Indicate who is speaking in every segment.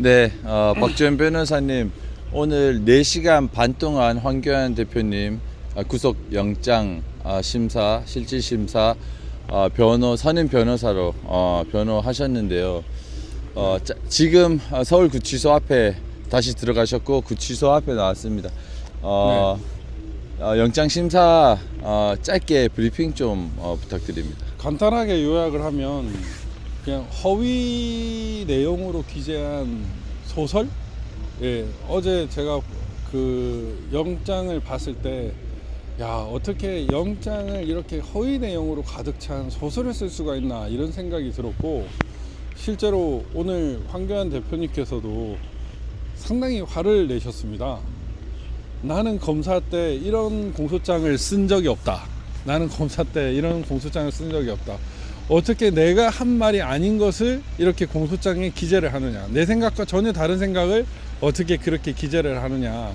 Speaker 1: 네, 어, 박지원 변호사님 오늘 4시간 반 동안 황교안 대표님 아, 구속 영장 아, 심사, 실질 심사 어, 변호 선임 변호사로 어, 변호하셨는데요. 어, 짜- 지금 어, 서울 구치소 앞에 다시 들어가셨고 구치소 앞에 나왔습니다. 어, 어, 영장 심사 어, 짧게 브리핑 좀 어, 부탁드립니다.
Speaker 2: 간단하게 요약을 하면 그냥 허위 내용으로 기재한 소설? 예, 어제 제가 그 영장을 봤을 때, 야, 어떻게 영장을 이렇게 허위 내용으로 가득 찬 소설을 쓸 수가 있나, 이런 생각이 들었고, 실제로 오늘 황교안 대표님께서도 상당히 화를 내셨습니다. 나는 검사 때 이런 공소장을 쓴 적이 없다. 나는 검사 때 이런 공소장을 쓴 적이 없다. 어떻게 내가 한 말이 아닌 것을 이렇게 공소장에 기재를 하느냐. 내 생각과 전혀 다른 생각을 어떻게 그렇게 기재를 하느냐.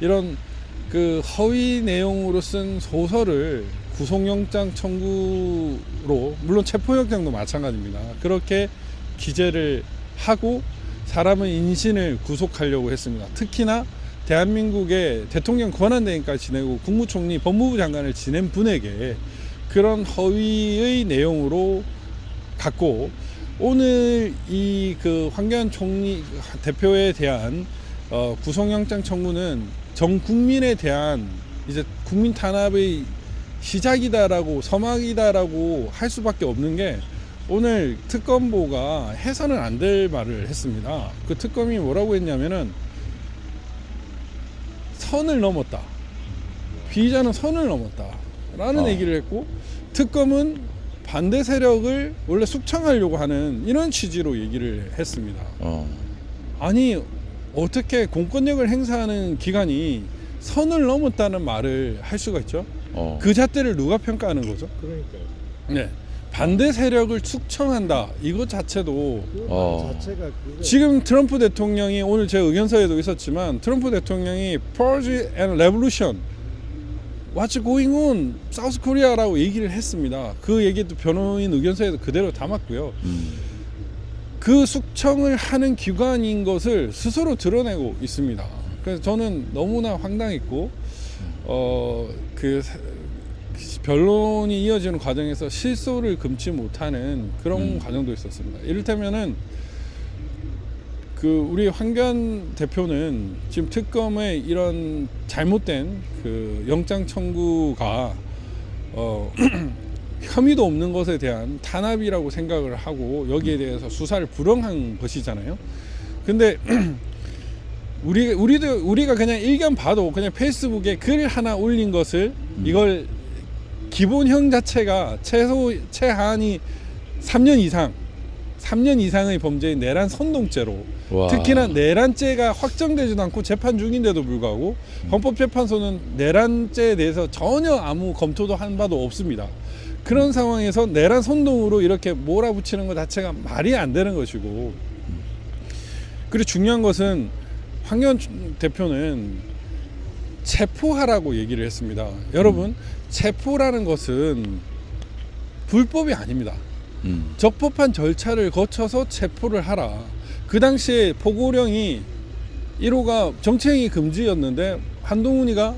Speaker 2: 이런 그 허위 내용으로 쓴 소설을 구속영장 청구로, 물론 체포영장도 마찬가지입니다. 그렇게 기재를 하고 사람의 인신을 구속하려고 했습니다. 특히나 대한민국의 대통령 권한대행까지 지내고 국무총리 법무부 장관을 지낸 분에게 그런 허위의 내용으로 갖고 오늘 이 그 황교안 총리 대표에 대한 어, 구속영장 청구는 전 국민에 대한 이제 국민 탄압의 시작이다라고 서막이다라고 할 수밖에 없는 게 오늘 특검보가 해서는 안 될 말을 했습니다. 그 특검이 뭐라고 했냐면은 선을 넘었다. 피의자는 선을 넘었다 라는
Speaker 1: 어.
Speaker 2: 얘기를 했고 특검은 반대 세력을 원래 숙청하려고 하는 이런 취지로 얘기를 했습니다.
Speaker 1: 어.
Speaker 2: 아니 어떻게 공권력을 행사하는 기관이 선을 넘었다는 말을 할 수가 있죠?
Speaker 1: 어.
Speaker 2: 그 잣대를 누가 평가하는 거죠?
Speaker 3: 그러니까요.
Speaker 2: 네. 반대 세력을 숙청한다. 이것 자체도
Speaker 3: 그
Speaker 1: 어.
Speaker 3: 자체가
Speaker 2: 지금 트럼프 대통령이 오늘 제 의견서에도 있었지만 트럼프 대통령이 Purge and Revolution What's going on? 사우스 코리아라고 얘기를 했습니다. 그 얘기도 변호인 의견서에도 그대로 담았고요.
Speaker 1: 음.
Speaker 2: 그 숙청을 하는 기관인 것을 스스로 드러내고 있습니다. 그래서 저는 너무나 황당했고 어 그 변론이 이어지는 과정에서 실소를 금치 못하는 그런
Speaker 1: 음.
Speaker 2: 과정도 있었습니다. 이를테면은 그 우리 황교안 대표는 지금 특검의 이런 잘못된 그 영장 청구가 어 혐의도 없는 것에 대한 탄압이라고 생각을 하고 여기에 대해서 수사를 불응한 것이잖아요. 근데 우리 우리도 우리가 그냥 일견 봐도 그냥 페이스북에 글 하나 올린 것을 이걸 기본형 자체가 최소 최하한이 3년 이상 3년 이상의 범죄인 내란 선동죄로
Speaker 1: 와.
Speaker 2: 특히나 내란죄가 확정되지도 않고 재판 중인데도 불구하고 헌법재판소는 내란죄에 대해서 전혀 아무 검토도 한 바도 없습니다. 그런 상황에서 내란 선동으로 이렇게 몰아붙이는 것 자체가 말이 안 되는 것이고 그리고 중요한 것은 황교안 대표는 체포하라고 얘기를 했습니다. 여러분 체포라는 것은 불법이 아닙니다.
Speaker 1: 음.
Speaker 2: 적법한 절차를 거쳐서 체포를 하라. 그 당시에 포고령이 1호가 정치행위 금지였는데 한동훈이가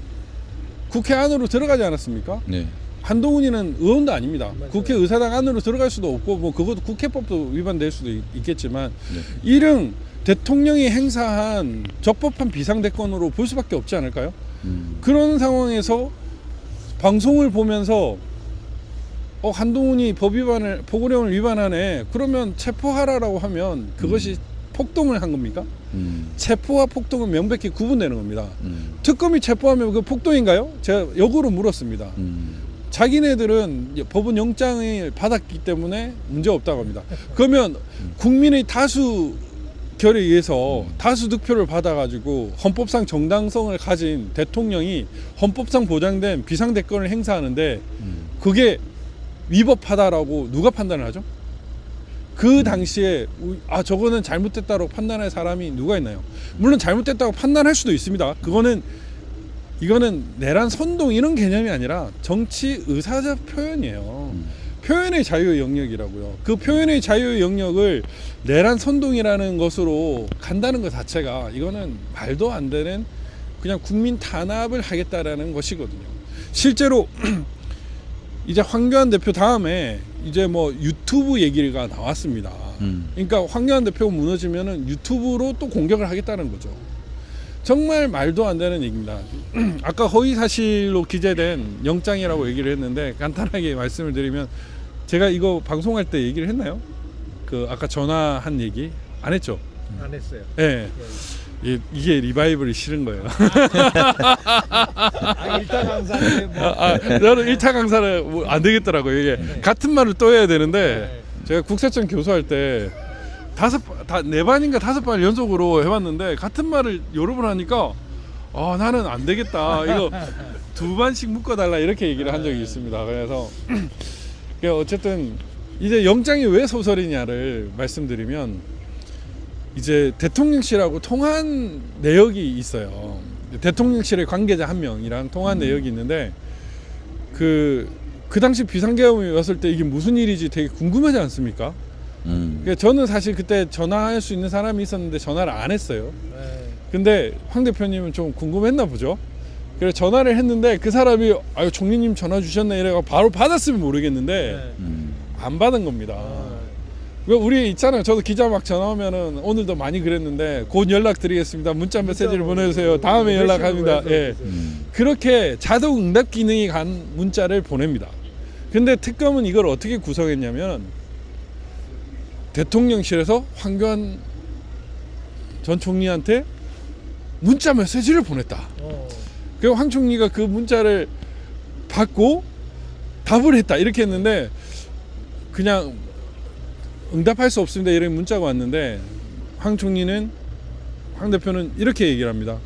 Speaker 2: 국회 안으로 들어가지 않았습니까?
Speaker 1: 네.
Speaker 2: 한동훈이는 의원도 아닙니다.
Speaker 3: 맞아요.
Speaker 2: 국회 의사당 안으로 들어갈 수도 없고 뭐 그것도 국회법도 위반될 수도 있- 있겠지만
Speaker 1: 네.
Speaker 2: 이른 대통령이 행사한 적법한 비상대권으로 볼 수밖에 없지 않을까요?
Speaker 1: 음.
Speaker 2: 그런 상황에서 방송을 보면서 어 한동훈이 법 위반을 포고령을 위반하네. 그러면 체포하라라고 하면 그것이 폭동을 한 겁니까?
Speaker 1: 음.
Speaker 2: 체포와 폭동은 명백히 구분되는 겁니다.
Speaker 1: 음.
Speaker 2: 특검이 체포하면 그 폭동인가요? 제가 역으로 물었습니다.
Speaker 1: 음.
Speaker 2: 자기네들은 법원 영장을 받았기 때문에 문제 없다고 합니다. 그러면 국민의 다수 결에 의해서 다수 득표를 받아가지고 헌법상 정당성을 가진 대통령이 헌법상 보장된 비상대권을 행사하는데
Speaker 1: 음.
Speaker 2: 그게 위법하다라고 누가 판단을 하죠? 그 당시에 우- 아 저거는 잘못됐다고 판단할 사람이 누가 있나요? 물론 잘못됐다고 판단할 수도 있습니다. 그거는 이거는 내란 선동 이런 개념이 아니라 정치 의사적 표현이에요. 표현의 자유의 영역이라고요. 그 표현의 자유의 영역을 내란 선동이라는 것으로 간다는 것 자체가 이거는 말도 안 되는 그냥 국민 탄압을 하겠다라는 것이거든요. 실제로 이제 황교안 대표 다음에 이제 뭐 유튜브 얘기가 나왔습니다.
Speaker 1: 음.
Speaker 2: 그러니까 황교안 대표가 무너지면은 유튜브로 또 공격을 하겠다는 거죠. 정말 말도 안 되는 얘기입니다. 아까 허위 사실로 기재된 영장이라고 얘기를 했는데 간단하게 말씀을 드리면 제가 이거 방송할 때 얘기를 했나요? 그 아까 전화한 얘기 안 했죠?
Speaker 3: 안 했어요.
Speaker 2: 예. 이- 이게 리바이벌이 싫은 거예요.
Speaker 3: 아, 일단 항상 뭐
Speaker 2: 아, 아, 저는 일타 강사를 뭐 안 되겠더라고요. 이게 같은 말을 또 해야 되는데 제가 국세청 교수할 때 다섯 다 네 반인가 다섯 반 연속으로 해봤는데 같은 말을 여러 번 하니까 아 나는 안 되겠다. 이거 두 반씩 묶어달라 이렇게 얘기를 한 적이 있습니다. 그래서 그 어쨌든 이제 영장이 왜 소설이냐를 말씀드리면 이제 대통령실하고 통한 내역이 있어요. 대통령실의 관계자 한 명이랑 통한 내역이 있는데 그, 그 당시 비상계엄이 왔을 때 이게 무슨 일이지 되게 궁금하지 않습니까?
Speaker 1: 음.
Speaker 2: 그러니까 저는 사실 그때 전화할 수 있는 사람이 있었는데 전화를 안 했어요.
Speaker 3: 네.
Speaker 2: 근데 황 대표님은 좀 궁금했나 보죠. 그래서 전화를 했는데 그 사람이 아유 총리님 전화 주셨네 이래가 바로 받았으면 모르겠는데
Speaker 3: 네.
Speaker 1: 음.
Speaker 2: 안 받은 겁니다. 우리 있잖아요. 저도 기자 막 전화 오면은 오늘도 많이 그랬는데 곧 연락 드리겠습니다. 문자 메시지를 보내주세요. 다음에 연락합니다. 예.
Speaker 1: 음.
Speaker 2: 그렇게 자동 응답 기능이 간 문자를 보냅니다. 근데 특검은 이걸 어떻게 구성했냐면 대통령실에서 황교안 전 총리한테 문자 메시지를 보냈다.
Speaker 3: 어.
Speaker 2: 그리고 황 총리가 그 문자를 받고 답을 했다. 이렇게 했는데 그냥 응답할 수 없습니다. 이런 문자가 왔는데 황 총리는 황 대표는 이렇게 얘기를 합니다.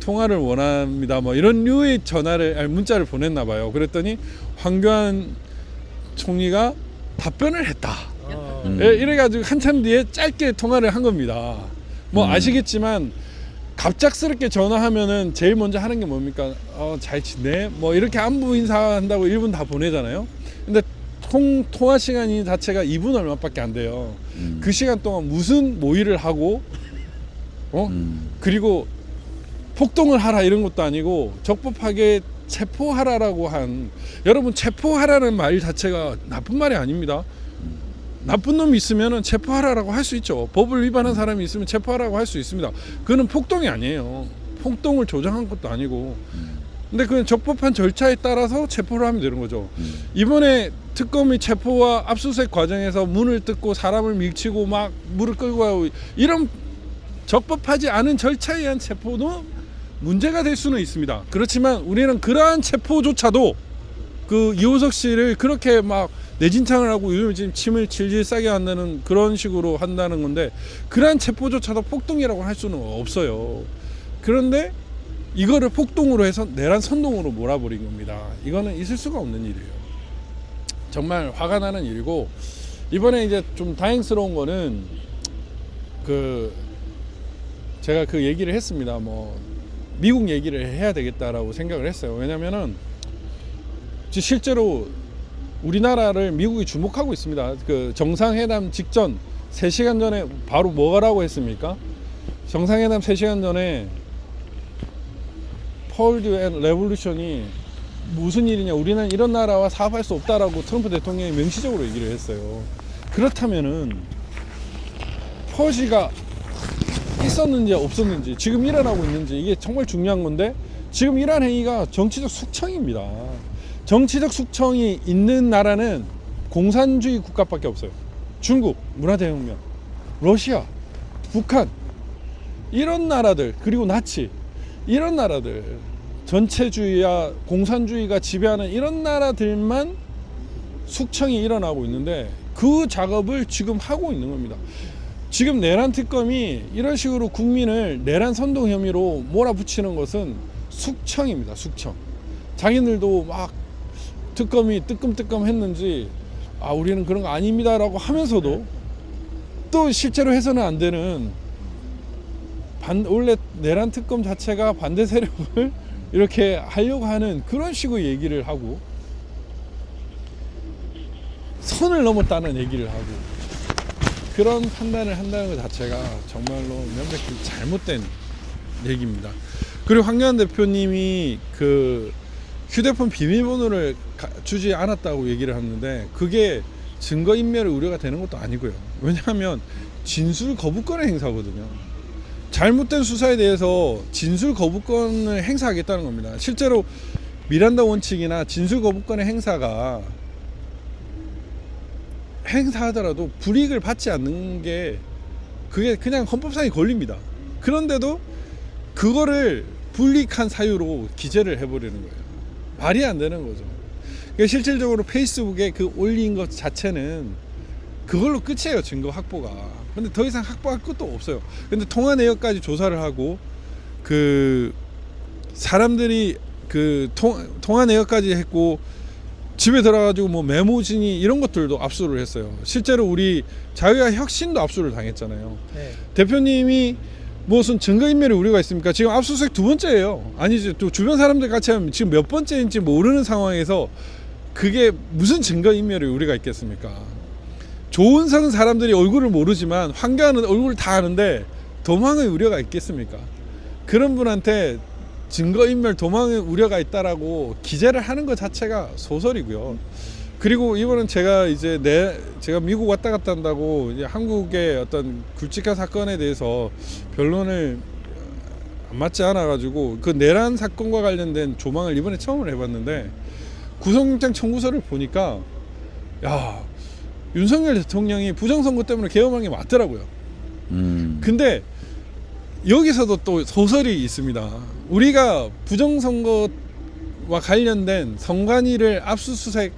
Speaker 2: 통화를 원합니다. 뭐 이런 류의 전화를 아니, 문자를 보냈나 봐요. 그랬더니 황교안 총리가 답변을 했다.
Speaker 3: 어.
Speaker 1: 음.
Speaker 2: 예, 이래가지고 한참 뒤에 짧게 통화를 한 겁니다. 뭐
Speaker 1: 음.
Speaker 2: 아시겠지만 갑작스럽게 전화하면은 제일 먼저 하는 게 뭡니까? 어, 잘 지내? 뭐 이렇게 안부 인사한다고 1분 다 보내잖아요. 근데 통, 통화 시간이 자체가 2분 얼마밖에 안 돼요.
Speaker 1: 음.
Speaker 2: 그 시간 동안 무슨 모의를 하고 어?
Speaker 1: 음.
Speaker 2: 그리고 폭동을 하라 이런 것도 아니고 적법하게 체포하라라고 한 여러분 체포하라는 말 자체가 나쁜 말이 아닙니다. 나쁜 놈이 있으면은 체포하라라고 할 수 있죠. 법을 위반한 사람이 있으면 체포하라고 할 수 있습니다. 그는 폭동이 아니에요. 폭동을 조장한 것도 아니고. 근데 그건 적법한 절차에 따라서 체포를 하면 되는 거죠.
Speaker 1: 음.
Speaker 2: 이번에 특검이 체포와 압수수색 과정에서 문을 뜯고 사람을 밀치고 막 물을 끌고 가고 이런 적법하지 않은 절차에 의한 체포도 문제가 될 수는 있습니다. 그렇지만 우리는 그러한 체포조차도 그 이호석 씨를 그렇게 막 내진창을 하고 요즘 지금 침을 질질 싸게 한다는 그런 식으로 한다는 건데 그러한 체포조차도 폭동이라고 할 수는 없어요. 그런데 이거를 폭동으로 해서 내란 선동으로 몰아버린 겁니다. 이거는 있을 수가 없는 일이에요. 정말 화가 나는 일이고 이번에 이제 좀 다행스러운 거는 그 제가 그 얘기를 했습니다. 뭐 미국 얘기를 해야 되겠다라고 생각을 했어요. 왜냐면은 지- 실제로 우리나라를 미국이 주목하고 있습니다. 그 정상회담 직전 3시간 전에 바로 뭐라고 했습니까? 정상회담 3시간 전에 펄드 앤 레볼루션이 무슨 일이냐 우리는 이런 나라와 사업할 수 없다라고 트럼프 대통령이 명시적으로 얘기를 했어요. 그렇다면은 펄시가 있었는지 없었는지 지금 일어나고 있는지 이게 정말 중요한 건데 지금 이러한 행위가 정치적 숙청입니다. 정치적 숙청이 있는 나라는 공산주의 국가밖에 없어요. 중국 문화대혁명 러시아 북한 이런 나라들 그리고 나치 이런 나라들 전체주의와 공산주의가 지배하는 이런 나라들만 숙청이 일어나고 있는데 그 작업을 지금 하고 있는 겁니다. 지금 내란 특검이 이런 식으로 국민을 내란 선동 혐의로 몰아붙이는 것은 숙청입니다. 숙청. 자기들도 막 특검이 뜨끔뜨끔 했는지 아 우리는 그런 거 아닙니다라고 하면서도 또 실제로 해서는 안 되는 반, 원래 내란 특검 자체가 반대 세력을 이렇게 하려고 하는 그런 식으로 얘기를 하고 선을 넘었다는 얘기를 하고 그런 판단을 한다는 것 자체가 정말로 명백히 잘못된 얘기입니다. 그리고 황교안 대표님이 그 휴대폰 비밀번호를 가- 주지 않았다고 얘기를 하는데 그게 증거 인멸의 우려가 되는 것도 아니고요. 왜냐하면 진술 거부권의 행사거든요. 잘못된 수사에 대해서 진술 거부권을 행사하겠다는 겁니다. 실제로 미란다 원칙이나 진술 거부권의 행사가 행사하더라도 불이익을 받지 않는 게 그게 그냥 헌법상에 걸립니다. 그런데도 그거를 불이익한 사유로 기재를 해버리는 거예요. 말이 안 되는 거죠. 그러니까 실질적으로 페이스북에 그 올린 것 자체는 그걸로 끝이에요 증거 확보가. 근데 더 이상 확보할 것도 없어요. 근데 통화 내역까지 조사를 하고 그 사람들이 그 통, 통화 내역까지 했고 집에 들어가지고 뭐 메모지니 이런 것들도 압수를 했어요. 실제로 우리 자유와 혁신도 압수를 당했잖아요.
Speaker 3: 네.
Speaker 2: 대표님이 무슨 증거인멸의 우려가 있습니까? 지금 압수수색 두 번째예요. 아니지 또 주변 사람들 같이 하면 지금 몇 번째인지 모르는 상황에서 그게 무슨 증거인멸의 우려가 있겠습니까? 좋은 선 사람들이 얼굴을 모르지만 황교안은 얼굴을 다 아는데 도망의 우려가 있겠습니까? 그런 분한테 증거인멸 도망의 우려가 있다라고 기재를 하는 것 자체가 소설이고요. 그리고 이번은 제가 이제 내 제가 미국 왔다 갔다 한다고 한국의 어떤 굵직한 사건에 대해서 변론을 안 맞지 않아 가지고 그 내란 사건과 관련된 조망을 이번에 처음으로 해봤는데 구속영장 청구서를 보니까 야 윤석열 대통령이 부정선거 때문에 계엄한 게 맞더라고요.
Speaker 1: 음.
Speaker 2: 근데 여기서도 또 소설이 있습니다. 우리가 부정선거와 관련된 선관위를 압수수색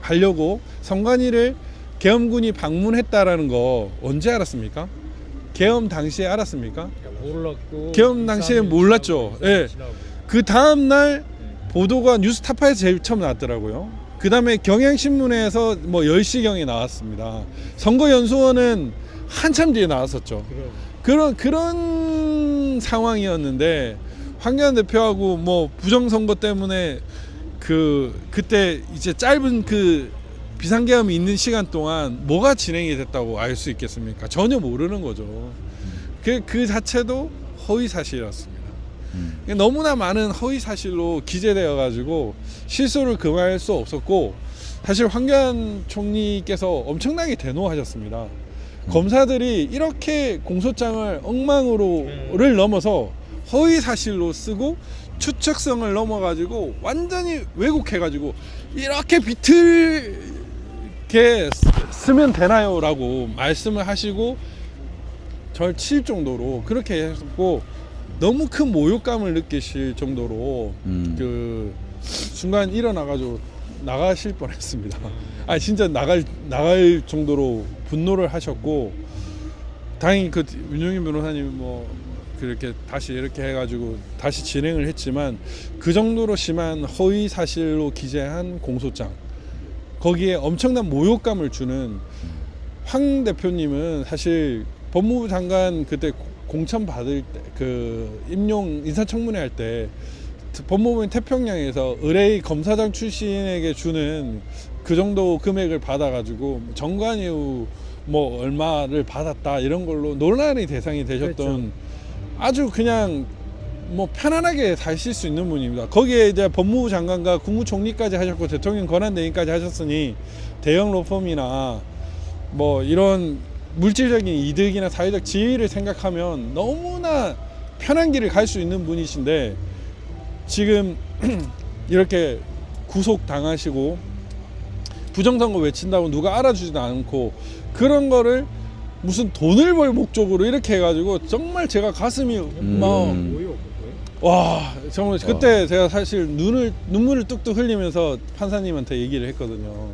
Speaker 2: 하려고 선관위를 계엄군이 방문했다라는 거 언제 알았습니까? 계엄 당시에 알았습니까?
Speaker 3: 몰랐고
Speaker 2: 계엄 당시에 몰랐죠. 예. 그 다음 날 보도가 뉴스타파에서 제일 처음 나왔더라고요. 그 다음에 경향신문에서 뭐 10시경에 나왔습니다. 선거연수원은 한참 뒤에 나왔었죠. 그런 그런 상황이었는데 황교안 대표하고 뭐 부정선거 때문에 그 그때 이제 짧은 그 비상계엄이 있는 시간 동안 뭐가 진행이 됐다고 알 수 있겠습니까? 전혀 모르는 거죠. 그, 그 자체도 허위 사실이었습니다.
Speaker 1: 음.
Speaker 2: 너무나 많은 허위 사실로 기재되어 가지고 실소를 금할 수 없었고 사실 황교안 총리께서 엄청나게 대노하셨습니다. 검사들이 이렇게 공소장을 엉망으로를 넘어서 허위 사실로 쓰고 추측성을 넘어가지고 완전히 왜곡해가지고 이렇게 비틀게 쓰- 쓰면 되나요 라고 말씀을 하시고 절 칠 정도로 그렇게 했고 너무 큰 모욕감을 느끼실 정도로
Speaker 1: 음.
Speaker 2: 그 순간 일어나가지고 나가실 뻔했습니다. 아 진짜 나갈 나갈 정도로 분노를 하셨고 다행히 그 윤영인 변호사님 뭐 그렇게 다시 이렇게 해가지고 다시 진행을 했지만 그 정도로 심한 허위 사실로 기재한 공소장 거기에 엄청난 모욕감을 주는 황 대표님은 사실 법무부 장관 그때 공천 받을 때 그 임용 인사청문회 할 때 법무부인 태평양에서 의뢰 검사장 출신에게 주는 그 정도 금액을 받아가지고 정관이후 뭐 얼마를 받았다 이런 걸로 논란의 대상이 되셨던 아주 그냥 뭐 편안하게 사실 수 있는 분입니다. 거기에 이제 법무부 장관과 국무총리까지 하셨고 대통령 권한 대행까지 하셨으니 대형 로펌이나 뭐 이런 물질적인 이득이나 사회적 지위를 생각하면 너무나 편한 길을 갈 수 있는 분이신데 지금 이렇게 구속 당하시고 부정선거 외친다고 누가 알아주지도 않고 그런 거를 무슨 돈을 벌 목적으로 이렇게 해가지고 정말 제가 가슴이
Speaker 1: 음.
Speaker 2: 막
Speaker 3: 뭐요?
Speaker 2: 와 정말 그때 제가 사실 눈을 눈물을 뚝뚝 흘리면서 판사님한테 얘기를 했거든요.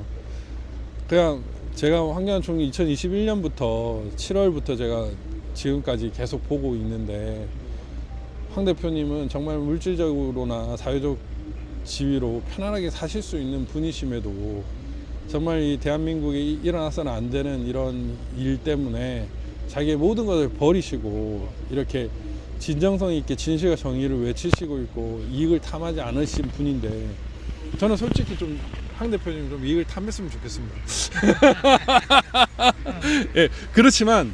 Speaker 2: 그냥 제가 황교안 총리 2021년부터 7월부터 제가 지금까지 계속 보고 있는데 황 대표님은 정말 물질적으로나 사회적 지위로 편안하게 사실 수 있는 분이심에도 정말 이 대한민국에 이- 일어나서는 안 되는 이런 일 때문에 자기의 모든 것을 버리시고 이렇게 진정성 있게 진실과 정의를 외치시고 있고 이익을 탐하지 않으신 분인데 저는 솔직히 좀 황 대표님 좀 이익을 탐냈으면 좋겠습니다. 예, 그렇지만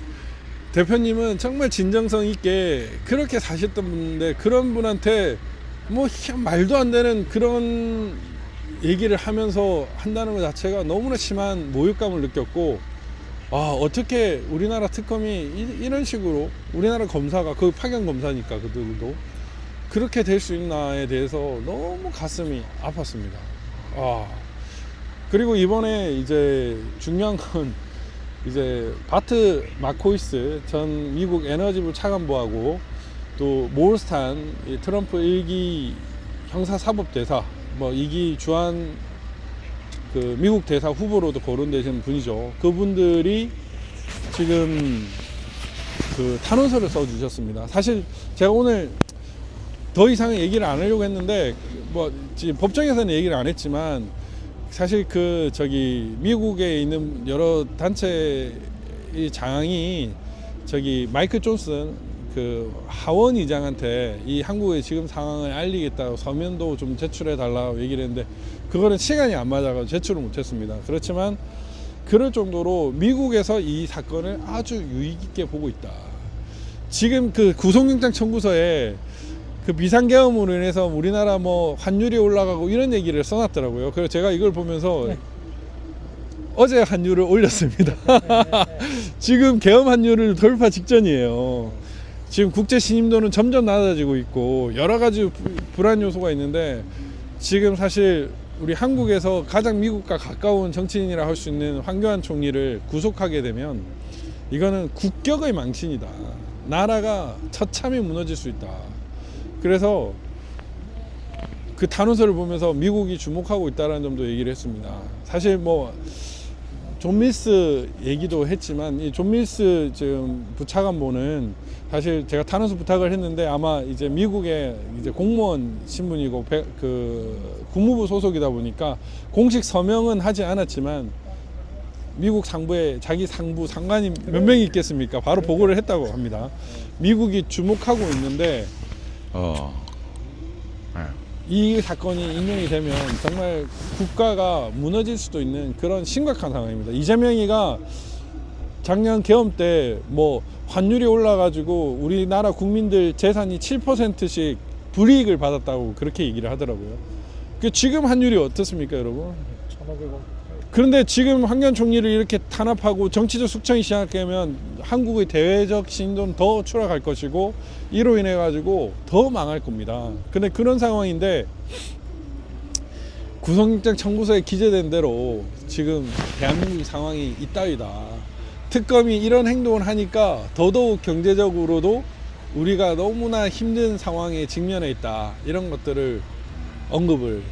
Speaker 2: 대표님은 정말 진정성 있게 그렇게 사셨던 분인데 그런 분한테 뭐 희- 말도 안 되는 그런 얘기를 하면서 한다는 것 자체가 너무나 심한 모욕감을 느꼈고 아 어떻게 우리나라 특검이 이, 이 런 식으로 우리나라 검사가 그 파견 검사니까 그들도 그렇게 될 수 있나에 대해서 너무 가슴이 아팠습니다. 아 그리고 이번에 이제 중요한 건 이제 바트 마코이스 전 미국 에너지부 차관보하고 또 몰스탄 이 트럼프 일기 형사사법대사 뭐 이기 주한 그 미국 대사 후보로도 거론되시는 분이죠. 그분들이 지금 그 탄원서를 써주셨습니다. 사실 제가 오늘 더 이상의 얘기를 안 하려고 했는데 뭐 지금 법정에서는 얘기를 안 했지만 사실 그 저기 미국에 있는 여러 단체 이 장이 저기 마이클 존슨 그 하원 의장한테 이 한국의 지금 상황을 알리겠다고 서면도 좀 제출해 달라고 얘기를 했는데 그거는 시간이 안 맞아서 제출을 못했습니다. 그렇지만 그럴 정도로 미국에서 이 사건을 아주 유익 있게 보고 있다. 지금 그 구속영장 청구서에 그 비상계엄으로 인해서 우리나라 뭐 환율이 올라가고 이런 얘기를 써놨더라고요. 그래서 제가 이걸 보면서 어제 환율을 올렸습니다. 지금 계엄 환율을 돌파 직전이에요. 지금 국제 신임도는 점점 낮아지고 있고 여러 가지 부- 불안 요소가 있는데 지금 사실 우리 한국에서 가장 미국과 가까운 정치인이라 할 수 있는 황교안 총리를 구속하게 되면 이거는 국격의 망신이다. 나라가 처참히 무너질 수 있다. 그래서 그 탄원서를 보면서 미국이 주목하고 있다는 점도 얘기를 했습니다. 사실 뭐 존 밀스 얘기도 했지만 이 존 밀스 지금 부차관보는 사실 제가 탄원서 부탁을 했는데 아마 이제 미국의 이제 공무원 신분이고 배- 그 국무부 소속이다 보니까 공식 서명은 하지 않았지만 미국 상부에 자기 상부 상관이 몇 명이 있겠습니까? 바로 보고를 했다고 합니다. 미국이 주목하고 있는데
Speaker 1: 어.
Speaker 2: 이 사건이 인용이 되면 정말 국가가 무너질 수도 있는 그런 심각한 상황입니다. 이재명이가 작년 계엄 때 뭐 환율이 올라가지고 우리나라 국민들 재산이 7%씩 불이익을 받았다고 그렇게 얘기를 하더라고요. 그 지금 환율이 어떻습니까, 여러분?
Speaker 3: 1,500원.
Speaker 2: 그런데 지금 황교안 총리를 이렇게 탄압하고 정치적 숙청이 시작되면 한국의 대외적 신도는 더 추락할 것이고 이로 인해 가지고 더 망할 겁니다. 근데 그런 상황인데 구속영장 청구서에 기재된 대로 지금 대한민국 상황이 이따위다. 특검이 이런 행동을 하니까 더더욱 경제적으로도 우리가 너무나 힘든 상황에 직면해 있다. 이런 것들을 언급을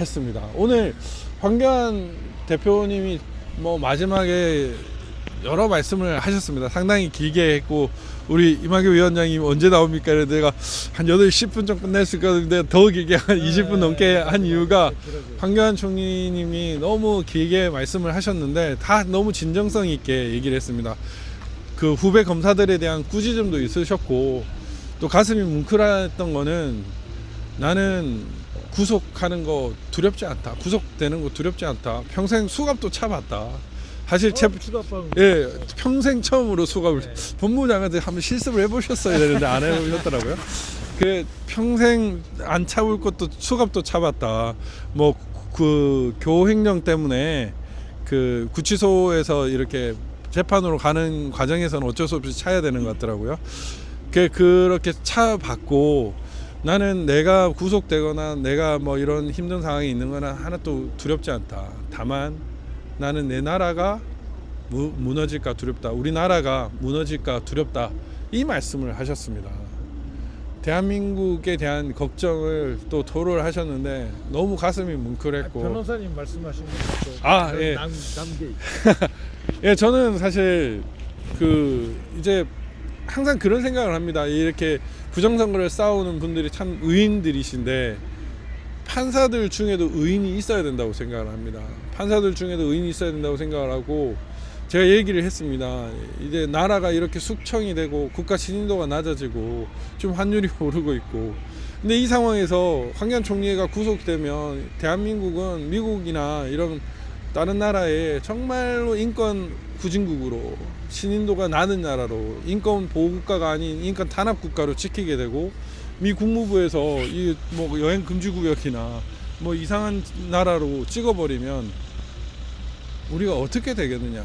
Speaker 2: 했습니다. 오늘 황교안 대표님이 뭐 마지막에 여러 말씀을 하셨습니다. 상당히 길게 했고 우리 이만규 위원장님 언제 나옵니까? 그래서 내가 한 8시 10분 좀 끝냈을 건데 더 길게 한 20분 넘게 한 이유가 황교안 총리님이 너무 길게 말씀을 하셨는데 다 너무 진정성 있게 얘기를 했습니다. 그 후배 검사들에 대한 꾸짖음도 있으셨고 또 가슴이 뭉클했던 거는 나는 구속하는 거 두렵지 않다. 구속되는 거 두렵지 않다. 평생 수갑도 차봤다. 사실 제,
Speaker 3: 추가방
Speaker 2: 예, 평생 처음으로 수갑을 본부장한테 한번 실습을 해보셨어야 되는데 안 해보셨더라고요. 그 평생 안 차볼 것도 수갑도 차봤다. 뭐 그 교행령 때문에 그 구치소에서 이렇게 재판으로 가는 과정에서는 어쩔 수 없이 차야 되는 것 같더라고요. 그 그렇게 차봤고 나는 내가 구속되거나 내가 뭐 이런 힘든 상황이 있는 거나 하나도 두렵지 않다. 다만 나는 내 나라가 무, 무너질까 두렵다. 우리나라가 무너질까 두렵다. 이 말씀을 하셨습니다. 대한민국에 대한 걱정을 또 토로를 하셨는데 너무 가슴이 뭉클했고
Speaker 3: 변호사님 말씀하신 것도
Speaker 2: 아, 예.
Speaker 3: 남, 남게
Speaker 2: 예, 저는 사실 그 이제 항상 그런 생각을 합니다. 이렇게 부정선거를 싸우는 분들이 참 의인들이신데 판사들 중에도 의인이 있어야 된다고 생각을 합니다. 판사들 중에도 의인이 있어야 된다고 생각을 하고 제가 얘기를 했습니다. 이제 나라가 이렇게 숙청이 되고 국가 신인도가 낮아지고 좀 환율이 오르고 있고 근데 이 상황에서 황교안 총리가 구속되면 대한민국은 미국이나 이런 다른 나라에 정말로 인권 후진국으로 신인도가 낮은 나라로 인권 보호국가가 아닌 인권 탄압 국가로 지키게 되고 미 국무부에서 이 뭐 여행 금지 구역이나 뭐 이상한 나라로 찍어버리면 우리가 어떻게 되겠느냐.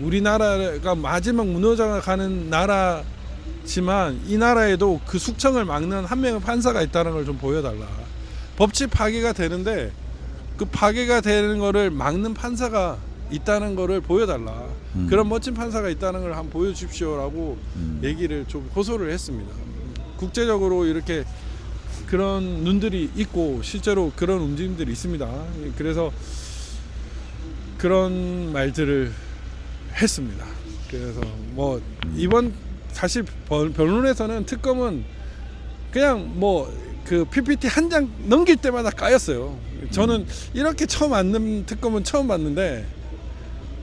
Speaker 2: 우리나라가 마지막 무너져가는 나라지만 이 나라에도 그 숙청을 막는 한 명의 판사가 있다는 걸 좀 보여달라. 법치 파괴가 되는데 그 파괴가 되는 거를 막는 판사가 있다는 거를 보여달라.
Speaker 1: 음.
Speaker 2: 그런 멋진 판사가 있다는 걸 한번 보여주십시오라고
Speaker 1: 음.
Speaker 2: 얘기를 좀 호소를 했습니다. 국제적으로 이렇게 그런 눈들이 있고 실제로 그런 움직임들이 있습니다. 그래서 그런 말들을 했습니다. 그래서 뭐 이번 사실 번- 변론에서는 특검은 그냥 뭐 그 PPT 한 장 넘길 때마다 까였어요. 저는 이렇게 처음 앉는 특검은 처음 봤는데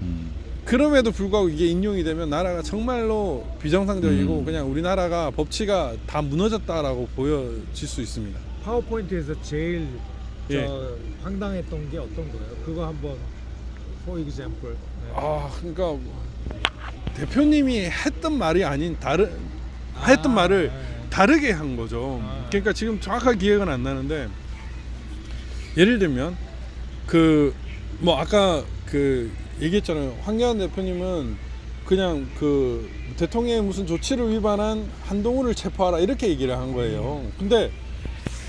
Speaker 1: 음.
Speaker 2: 그럼에도 불구하고 이게 인용이 되면 나라가 정말로 비정상적이고
Speaker 1: 음.
Speaker 2: 그냥 우리나라가 법치가 다 무너졌다라고 보여질 수 있습니다.
Speaker 3: 파워포인트에서 제일
Speaker 2: 예.
Speaker 3: 저 황당했던 게 어떤 거예요? 그거 한번 for example. 네.
Speaker 2: 아 그러니까 대표님이 했던 말이 아닌 다른 했던
Speaker 3: 아,
Speaker 2: 말을
Speaker 3: 네.
Speaker 2: 다르게 한 거죠.
Speaker 3: 아.
Speaker 2: 그러니까 지금 정확하게 기억은 안 나는데 예를 들면 그 뭐 아까 그 얘기했잖아요. 황교안 대표님은 그냥 그 대통령의 무슨 조치를 위반한 한동훈을 체포하라 이렇게 얘기를 한 거예요. 근데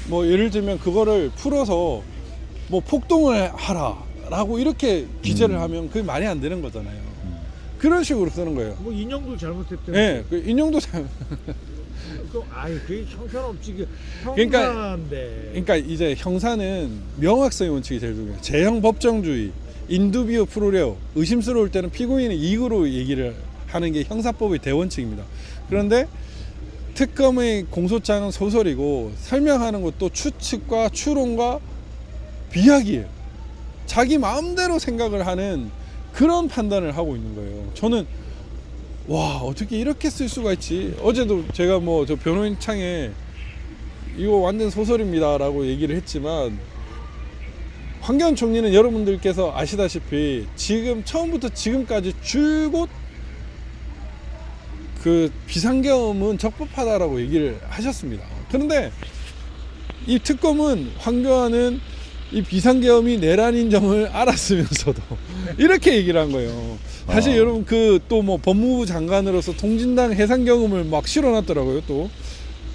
Speaker 2: 뭐 예를 들면 그거를 풀어서 뭐 폭동을 하라라고 이렇게 기재를
Speaker 1: 음.
Speaker 2: 하면 그게 말이 안 되는 거잖아요. 그런 식으로 쓰는 거예요.
Speaker 3: 뭐 인형도 잘못했대.
Speaker 2: 예, 그 인용도 잘
Speaker 3: 그 아이 그게 형편없지 그
Speaker 2: 그러니까-
Speaker 3: 형사인데.
Speaker 2: 그러니까 이제 형사는 명확성의 원칙이 제일 중요해요. 제형 법정주의, 인두비오 프로레오, 의심스러울 때는 피고인의 이익으로 얘기를 하는 게 형사법의 대원칙입니다. 그런데 특검의 공소장은 소설이고 설명하는 것도 추측과 추론과 비약이에요. 자기 마음대로 생각을 하는 그런 판단을 하고 있는 거예요. 저는 와 어떻게 이렇게 쓸 수가 있지? 어제도 제가 뭐 저 변호인 창에 이거 완전 소설입니다 라고 얘기를 했지만 황교안 총리는 여러분들께서 아시다시피 지금 처음부터 지금까지 줄곧 그 비상계엄은 적법하다라고 얘기를 하셨습니다. 그런데 이 특검은 황교안은 이 비상계엄이 내란인 점을 알았으면서도 이렇게 얘기를 한 거예요. 사실
Speaker 1: 아.
Speaker 2: 여러분 그 또 뭐 법무부 장관으로서 통진당 해산 경험을 막 실어놨더라고요 또.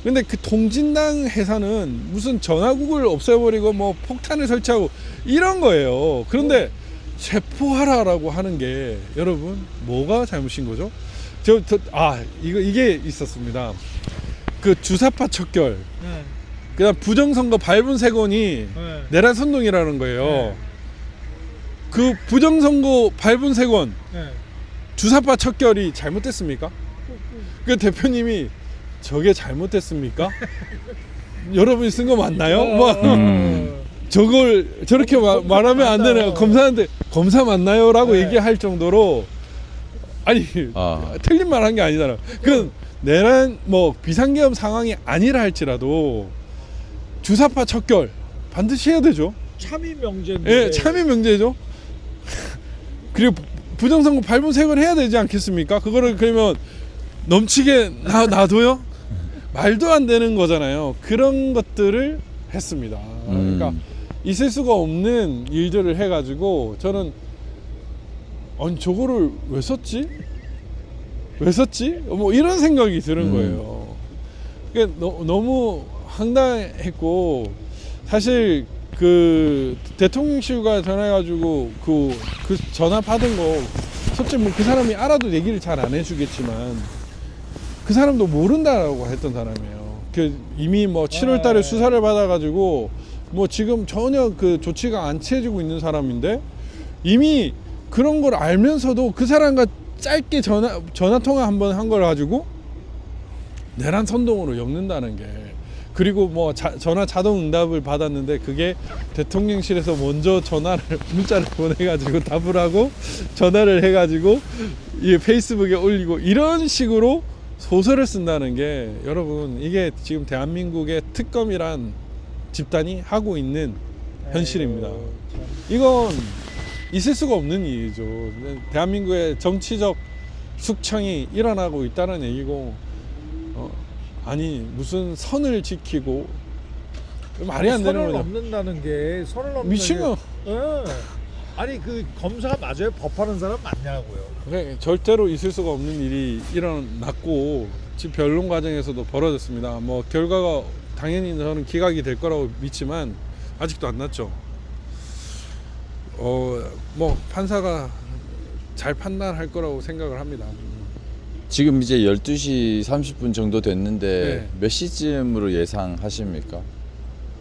Speaker 2: 근데 그 통진당 해산은 무슨 전화국을 없애버리고 뭐 폭탄을 설치하고 이런 거예요. 그런데 체포하라라고 하는 게 여러분 뭐가 잘못인 거죠? 저, 저, 아 이거 이게 있었습니다. 그 주사파 척결,
Speaker 3: 네.
Speaker 2: 그다음 부정선거 밟은 세건이
Speaker 3: 네.
Speaker 2: 내란 선동이라는 거예요.
Speaker 3: 네.
Speaker 2: 그 부정선거 밟은 세건
Speaker 3: 네.
Speaker 2: 주사파 척결이 잘못됐습니까? 그 대표님이 저게 잘못됐습니까? 여러분이 쓴 거 맞나요? 뭐
Speaker 1: 음.
Speaker 2: 저걸 저렇게 마- 말하면 안 되네요. 검사한테 검사 맞나요?라고
Speaker 3: 네.
Speaker 2: 얘기할 정도로 아니
Speaker 1: 아.
Speaker 2: 틀린 말 한 게 아니잖아. 그 내란 뭐 비상계엄 상황이 아니라 할지라도 주사파 척결 반드시 해야 되죠.
Speaker 3: 참이 명제인데.
Speaker 2: 예, 참여 명제죠. 그리고 부정선거 발본색을 해야 되지 않겠습니까? 그거를 그러면 넘치게 놔, 놔둬요? 말도 안 되는 거잖아요. 그런 것들을 했습니다. 그러니까
Speaker 1: 음.
Speaker 2: 있을 수가 없는 일들을 해가지고 저는 아니 저거를 왜 썼지? 왜 썼지? 뭐 이런 생각이 드는
Speaker 1: 음.
Speaker 2: 거예요. 그게 너, 너무 황당했고 사실 그 대통령실과 전화해가지고 그, 그 전화 받은 거 솔직히 뭐그 사람이 알아도 얘기를 잘 안 해주겠지만 그 사람도 모른다라고 했던 사람이에요. 그 이미 뭐 7월달에
Speaker 3: 네.
Speaker 2: 수사를 받아가지고 뭐 지금 전혀 그 조치가 안 취해지고 있는 사람인데 이미 그런 걸 알면서도 그 사람과 짧게 전화 전화 통화 한 번 한 걸 가지고 내란 선동으로 엮는다는 게 그리고 뭐 자- 전화 자동 응답을 받았는데 그게 대통령실에서 먼저 전화를 문자를 보내가지고 답을 하고 전화를 해가지고 이 페이스북에 올리고 이런 식으로 소설을 쓴다는 게 여러분 이게 지금 대한민국의 특검이란 집단이 하고 있는 현실입니다. 이건 있을 수가 없는 일이죠. 대한민국의 정치적 숙청이 일어나고 있다는 얘기고, 어, 아니 무슨 선을 지키고 말이 안 되는
Speaker 3: 선을
Speaker 2: 거죠.
Speaker 3: 넘는다는 게 선을 넘는
Speaker 2: 미친 거.
Speaker 3: 게, 예. 아니 그 검사가 맞아요? 법하는 사람 맞냐고요.
Speaker 2: 네, 절대로 있을 수가 없는 일이 일어났고 지금 변론 과정에서도 벌어졌습니다. 뭐 결과가 당연히 저는 기각이 될 거라고 믿지만 아직도 안 났죠. 어, 뭐 판사가 잘 판단할 거라고 생각을 합니다.
Speaker 1: 지금 이제 12시 30분 정도 됐는데
Speaker 2: 네.
Speaker 1: 몇 시쯤으로 예상하십니까?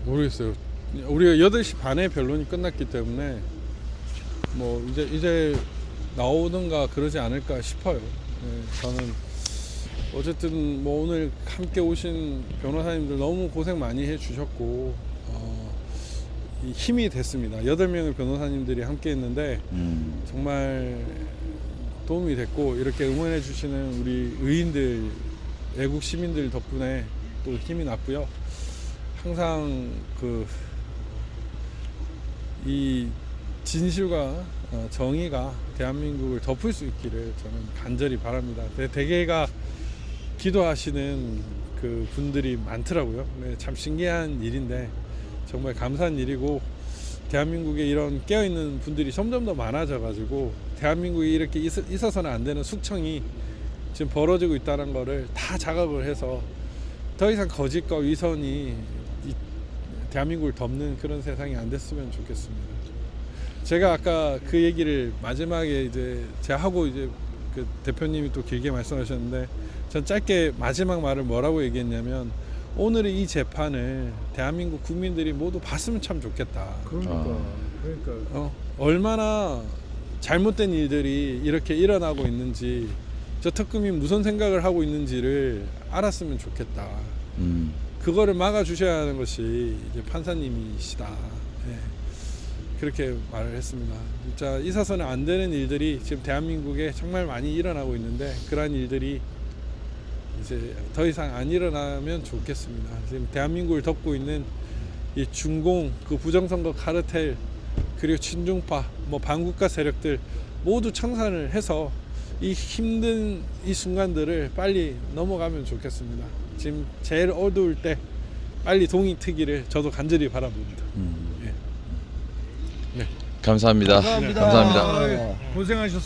Speaker 2: 모르겠어요. 우리가 8시 반에 변론이 끝났기 때문에 뭐 이제 이제 나오든가 그러지 않을까 싶어요. 네, 저는 어쨌든 뭐 오늘 함께 오신 변호사님들 너무 고생 많이 해 주셨고 어, 이 힘이 됐습니다. 8명의 변호사님들이 함께 했는데
Speaker 1: 음.
Speaker 2: 정말 도움이 됐고 이렇게 응원해 주시는 우리 의인들 애국 시민들 덕분에 또 힘이 났고요. 항상 그 이 진실과 어, 정의가 대한민국을 덮을 수 있기를 저는 간절히 바랍니다. 대- 대개가 기도하시는 그 분들이 많더라고요. 네, 참 신기한 일인데 정말 감사한 일이고 대한민국에 이런 깨어 있는 분들이 점점 더 많아져 가지고 대한민국이 이렇게 있어, 있어서는 안 되는 숙청이 지금 벌어지고 있다는 거를 다 자각을 해서 더 이상 거짓과 위선이 이 대한민국을 덮는 그런 세상이 안 됐으면 좋겠습니다. 제가 아까 그 얘기를 마지막에 이제 제가 하고 이제 그 대표님이 또 길게 말씀하셨는데 전 짧게 마지막 말을 뭐라고 얘기했냐면 오늘의 이 재판을 대한민국 국민들이 모두 봤으면 참 좋겠다.
Speaker 3: 그러니까
Speaker 1: 아.
Speaker 3: 그러니까
Speaker 2: 어, 얼마나 잘못된 일들이 이렇게 일어나고 있는지 저 특검이 무슨 생각을 하고 있는지를 알았으면 좋겠다.
Speaker 1: 음.
Speaker 2: 그거를 막아 주셔야 하는 것이 이제 판사님이시다. 예. 그렇게 말을 했습니다. 진짜 있어서는 안 되는 일들이 지금 대한민국에 정말 많이 일어나고 있는데 그러한 일들이 이제 더 이상 안 일어나면 좋겠습니다. 지금 대한민국을 덮고 있는 이 중공 그 부정선거 카르텔 그리고 친중파 뭐 반국가 세력들 모두 청산을 해서 이 힘든 이 순간들을 빨리 넘어가면 좋겠습니다. 지금 제일 어두울 때 빨리 동이 트기를 저도 간절히 바라봅니다.
Speaker 1: 음.
Speaker 2: 예. 네.
Speaker 1: 감사합니다. 감사합니다.
Speaker 3: 아유, 고생하셨습니다.